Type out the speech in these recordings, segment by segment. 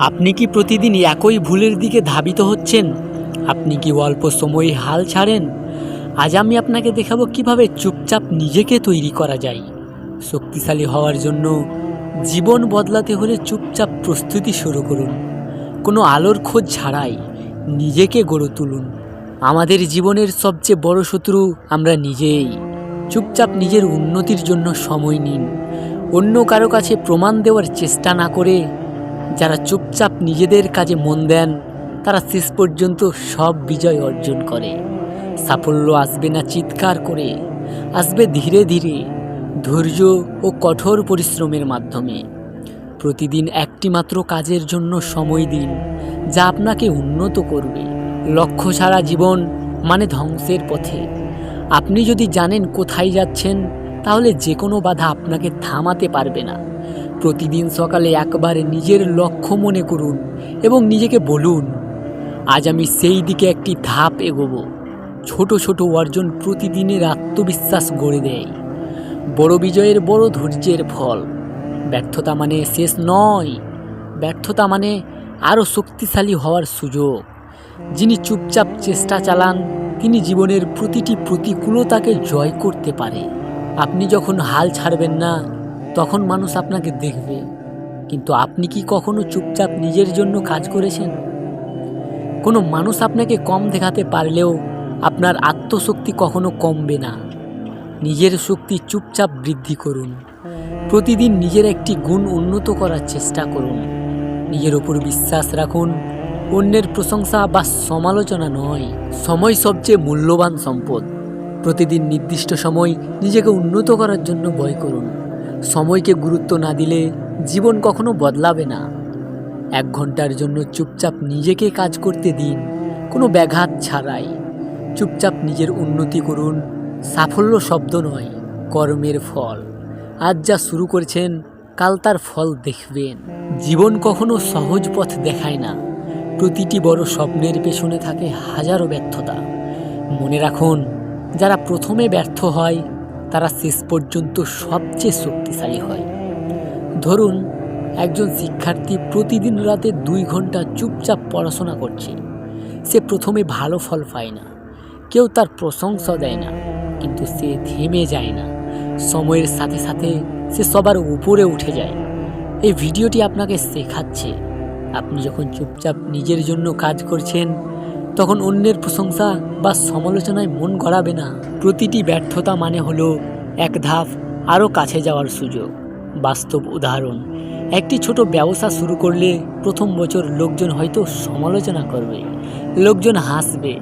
আপনি কি প্রতিদিন একই ভুলের দিকে ধাবিত হচ্ছেন? আপনি কি অল্প সময়ে হাল ছাড়েন? আজ আমি আপনাকে দেখাবো কীভাবে চুপচাপ নিজেকে তৈরি করা যায়। শক্তিশালী হওয়ার জন্য জীবন বদলাতে হলে চুপচাপ প্রস্তুতি শুরু করুন। কোনো আলোর খোঁজ ছাড়াই নিজেকে গড়ে তুলুন। আমাদের জীবনের সবচেয়ে বড় শত্রু আমরা নিজেই। চুপচাপ নিজের উন্নতির জন্য সময় নিন। অন্য কারও কাছে প্রমাণ দেওয়ার চেষ্টা না করে যারা চুপচাপ নিজেদের কাজে মন দেন, তারা শেষ পর্যন্ত সব বিজয় অর্জন করে। সাফল্য আসবে না চিৎকার করে, আসবে ধীরে ধীরে, ধৈর্য ও কঠোর পরিশ্রমের মাধ্যমে। প্রতিদিন একটি মাত্র কাজের জন্য সময় দিন, যা আপনাকে উন্নত করবে। লক্ষ্য ছাড়া জীবন মানে ধ্বংসের পথে। আপনি যদি জানেন কোথায় যাচ্ছেন, তাহলে যে কোনো বাধা আপনাকে থামাতে পারবে না। প্রতিদিন সকালে একবার নিজের লক্ষ্য মনে করুন এবং নিজেকে বলুন, আজ আমি সেই দিকে একটি ধাপ এগোবো। ছোট ছোট অর্জন প্রতিদিনের আত্মবিশ্বাস গড়ে দেয়। বড় বিজয়ের বড় ধৈর্যের ফল। ব্যর্থতা মানে শেষ নয়। ব্যর্থতা মানে আরও শক্তিশালী হওয়ার সুযোগ। যিনি চুপচাপ চেষ্টা চালান, তিনি জীবনের প্রতিটি প্রতিকূলতাকে জয় করতে পারে। আপনি যখন হাল ছাড়বেন না তখন মানুষ আপনাকে দেখবে। কিন্তু আপনি কি কখনো চুপচাপ নিজের জন্য কাজ করেছেন? কোনো মানুষ আপনাকে কম দেখাতে পারলেও আপনার আত্মশক্তি কখনো কমবে না। নিজের শক্তি চুপচাপ বৃদ্ধি করুন। প্রতিদিন নিজের একটি গুণ উন্নত করার চেষ্টা করুন। নিজের ওপর বিশ্বাস রাখুন। অন্যের প্রশংসা বা সমালোচনা নয়। সময় সবচেয়ে মূল্যবান সম্পদ। প্রতিদিন নির্দিষ্ট সময় নিজেকে উন্নত করার জন্য বয় করুন। সময়কে গুরুত্ব না দিলে জীবন কখনো বদলাবে না। এক ঘণ্টার জন্য চুপচাপ নিজেকে কাজ করতে দিন, কোনো ব্যাঘাত ছাড়াই। চুপচাপ নিজের উন্নতি করুন, সাফল্য শব্দ নয়, কর্মের ফল। আজ যা শুরু করেছেন, কাল তার ফল দেখবেন। জীবন কখনো সহজ পথ দেখায় না। প্রতিটি বড় স্বপ্নের পেছনে থাকে হাজারো ব্যর্থতা। মনে রাখুন, যারা প্রথমে ব্যর্থ হয় তারা শেষ পর্যন্ত সবচেয়ে শক্তিশালী হয়। ধরুন, একজন শিক্ষার্থী প্রতিদিন রাতে দুই ঘণ্টা চুপচাপ পড়াশোনা করছে। সে প্রথমে ভালো ফল পায় না। কেউ তার প্রশংসা দেয় না, কিন্তু সে থেমে যায় না। সময়ের সাথে সাথে সে সবার উপরে উঠে যায়। এই ভিডিওটি আপনাকে শেখাচ্ছে। আপনি যখন চুপচাপ নিজের জন্য কাজ করছেন তখন অন্যের প্রশংসা বা সমালোচনায় মন গড়াবে না। প্রতিটি ব্যর্থতা মানে হলো এক ধাপ আরও কাছে যাওয়ার সুযোগ। বাস্তব উদাহরণ, একটি ছোট ব্যবসা শুরু করলে প্রথম বছর লোকজন হয়তো সমালোচনা করবে, লোকজন হাসবে,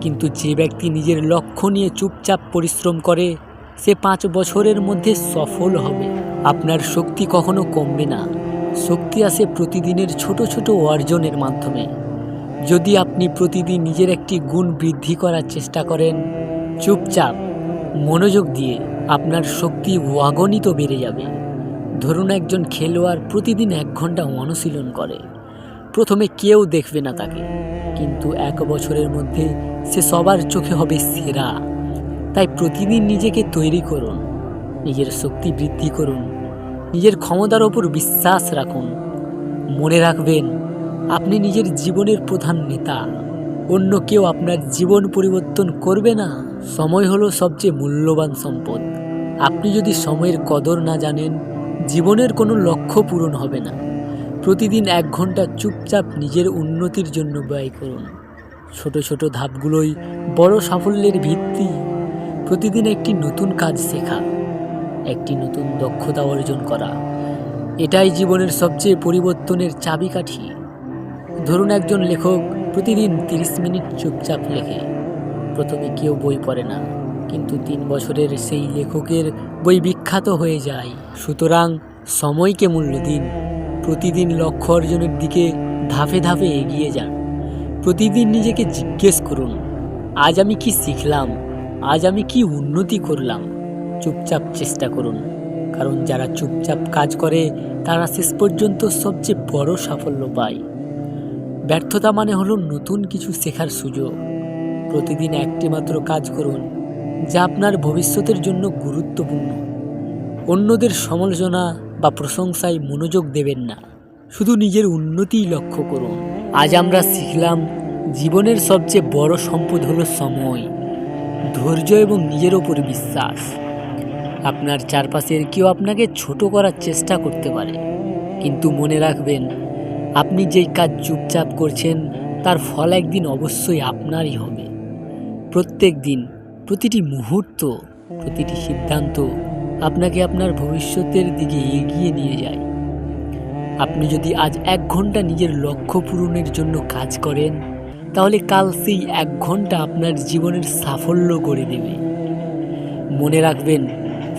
কিন্তু যে ব্যক্তি নিজের লক্ষ্য নিয়ে চুপচাপ পরিশ্রম করে, সে পাঁচ বছরের মধ্যে সফল হবে। আপনার শক্তি কখনো কমবে না। শক্তি আসে প্রতিদিনের ছোট ছোট অর্জনের মাধ্যমে। যদি আপনি প্রতিদিন নিজের একটি গুণ বৃদ্ধি করার চেষ্টা করেন, চুপচাপ মনোযোগ দিয়ে আপনার শক্তি অগণিত বেড়ে যাবে। ধরুন একজন খেলোয়াড় প্রতিদিন এক ঘণ্টা অনুশীলন করে। প্রথমে কেউ দেখবে না তাকে, কিন্তু এক বছরের মধ্যে সে সবার চোখে হবে সেরা। তাই প্রতিদিন নিজেকে তৈরি করুন, নিজের শক্তি বৃদ্ধি করুন, নিজের ক্ষমতার ওপর বিশ্বাস রাখুন, মনে রাখবেন আপনি নিজের জীবনের প্রধান নেতা। অন্য কেউ আপনার জীবন পরিবর্তন করবে না। সময় হলো সবচেয়ে মূল্যবান সম্পদ। আপনি যদি সময়ের কদর না জানেন, জীবনের কোনো লক্ষ্য পূরণ হবে না। প্রতিদিন এক ঘণ্টা চুপচাপ নিজের উন্নতির জন্য ব্যয় করুন। ছোট ছোট ধাপগুলোই বড় সাফল্যের ভিত্তি। প্রতিদিন একটি নতুন কাজ শেখা, একটি নতুন দক্ষতা অর্জন করা। এটাই জীবনের সবচেয়ে পরিবর্তনের চাবিকাঠি। ধরুন একজন লেখক প্রতিদিন তিরিশ মিনিট চুপচাপ লেখে। প্রথমে কেউ বই পড়ে না, কিন্তু তিন বছরের সেই লেখকের বই বিখ্যাত হয়ে যায়। সুতরাং সময়কে মূল্য দিন, প্রতিদিন লক্ষ্য অর্জনের দিকে ধাপে ধাপে এগিয়ে যান। প্রতিদিন নিজেকে জিজ্ঞেস করুন, আজ আমি কি শিখলাম? আজ আমি কি উন্নতি করলাম? চুপচাপ চেষ্টা করুন, কারণ যারা চুপচাপ কাজ করে, তারা শেষ পর্যন্ত সবচেয়ে বড় সাফল্য পায়। ব্যর্থতা মানে হলো নতুন কিছু শেখার সুযোগ। প্রতিদিন একটি মাত্র কাজ করুন, যা আপনার ভবিষ্যতের জন্য গুরুত্বপূর্ণ। অন্যদের সমালোচনা বা প্রশংসায় মনোযোগ দেবেন না। শুধু নিজের উন্নতিই লক্ষ্য করুন। আজ আমরা শিখলাম, জীবনের সবচেয়ে বড় সম্পদ হলো সময়, ধৈর্য এবং নিজের ওপর বিশ্বাস। আপনার চারপাশের কেউ আপনাকে ছোট করার চেষ্টা করতে পারে, কিন্তু মনে রাখবেন আপনি যেই কাজ চুপচাপ করছেন, তার ফল একদিন অবশ্যই আপনারই হবে। প্রত্যেক দিন, প্রতিটি মুহূর্ত, প্রতিটি সিদ্ধান্ত আপনাকে আপনার ভবিষ্যতের দিকে এগিয়ে নিয়ে যায়। আপনি যদি আজ এক ঘণ্টা নিজের লক্ষ্য পূরণের জন্য কাজ করেন, তাহলে কাল সেই এক ঘণ্টা আপনার জীবনের সাফল্য করে দেবে। মনে রাখবেন,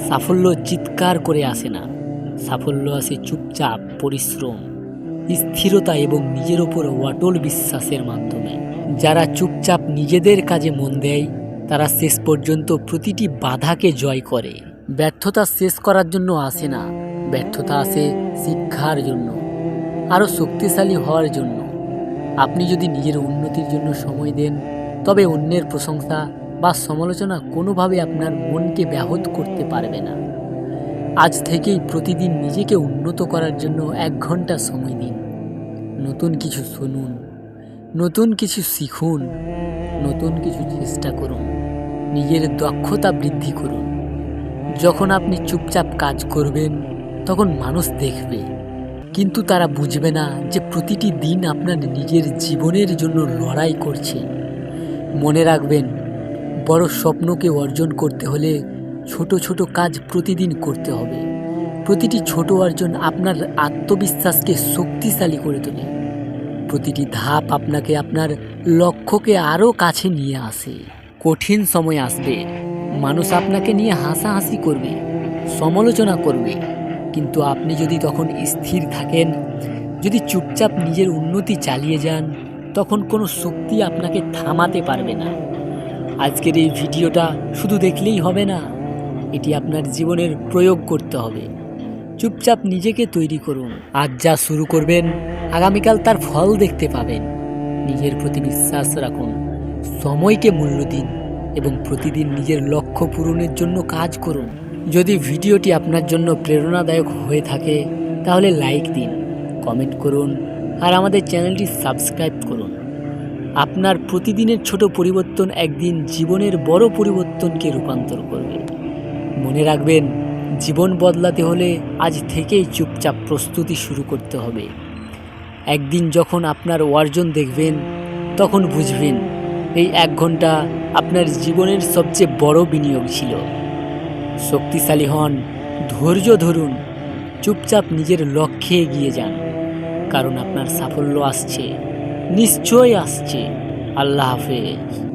সাফল্য চিৎকার করে আসে না। সাফল্য আসে চুপচাপ, পরিশ্রম। স্থিরতা এবং নিজের ওপর অটল বিশ্বাসের মাধ্যমে। যারা চুপচাপ নিজেদের কাজে মন দেয়, তারা শেষ পর্যন্ত প্রতিটি বাধাকে জয় করে। ব্যর্থতা শেষ করার জন্য আসে না। ব্যর্থতা আসে শিক্ষার জন্য, আরও শক্তিশালী হওয়ার জন্য। আপনি যদি নিজের উন্নতির জন্য সময় দেন, তবে অন্যের প্রশংসা বা সমালোচনা কোনোভাবে আপনার মনকে ব্যাহত করতে পারবে না। আজ থেকেই প্রতিদিন নিজেকে উন্নত করার জন্য এক ঘণ্টা সময় দিন। নতুন কিছু শুনুন, নতুন কিছু শিখুন, নতুন কিছু চেষ্টা করুন, নিজের দক্ষতা বৃদ্ধি করুন। যখন আপনি চুপচাপ কাজ করবেন, তখন মানুষ দেখবে, কিন্তু তারা বুঝবে না যে প্রতিটি দিন আপনার নিজের জীবনের জন্য লড়াই করছে। মনে রাখবেন, বড় স্বপ্নকে অর্জন করতে হলে ছোট ছোট কাজ প্রতিদিন করতে হবে। প্রতিটি ছোট অর্জন আপনার আত্মবিশ্বাসকে শক্তিশালী করে তোলে। প্রতিটি ধাপ আপনাকে আপনার লক্ষ্যকে আরও কাছে নিয়ে আসে। কঠিন সময় আসবে, মানুষ আপনাকে নিয়ে হাসাহাসি করবে, সমালোচনা করবে। কিন্তু আপনি যদি তখন স্থির থাকেন, যদি চুপচাপ নিজের উন্নতি চালিয়ে যান, তখন কোনো শক্তি আপনাকে থামাতে পারবে না। আজকের এই ভিডিওটা শুধু দেখলেই হবে না। এটি আপনার জীবনের প্রয়োগ করতে হবে। চুপচাপ নিজেকে তৈরি করুন। আজ যা শুরু করবেন, আগামীকাল তার ফল দেখতে পাবেন। নিজের প্রতি বিশ্বাস রাখুন। সময়কে মূল্য দিন এবং প্রতিদিন নিজের লক্ষ্য পূরণের জন্য কাজ করুন। যদি ভিডিওটি আপনার জন্য প্রেরণাদায়ক হয়ে থাকে, তাহলে লাইক দিন, কমেন্ট করুন আর আমাদের চ্যানেলটি সাবস্ক্রাইব করুন। আপনার প্রতিদিনের ছোট পরিবর্তন একদিন জীবনের বড় পরিবর্তনকে রূপান্তর করবে। মনে রাখবেন, জীবন বদলাতে হলে আজ থেকেই চুপচাপ প্রস্তুতি শুরু করতে হবে। একদিন যখন আপনার অর্জন দেখবেন, তখন বুঝবেন এই এক ঘণ্টা আপনার জীবনের সবচেয়ে বড় বিনিয়োগ ছিল। শক্তিশালী হন, ধৈর্য ধরুন, চুপচাপ নিজের লক্ষ্যে এগিয়ে যান, কারণ আপনার সাফল্য আসছে, নিশ্চয়ই আসছে। আল্লাহ হাফেজ।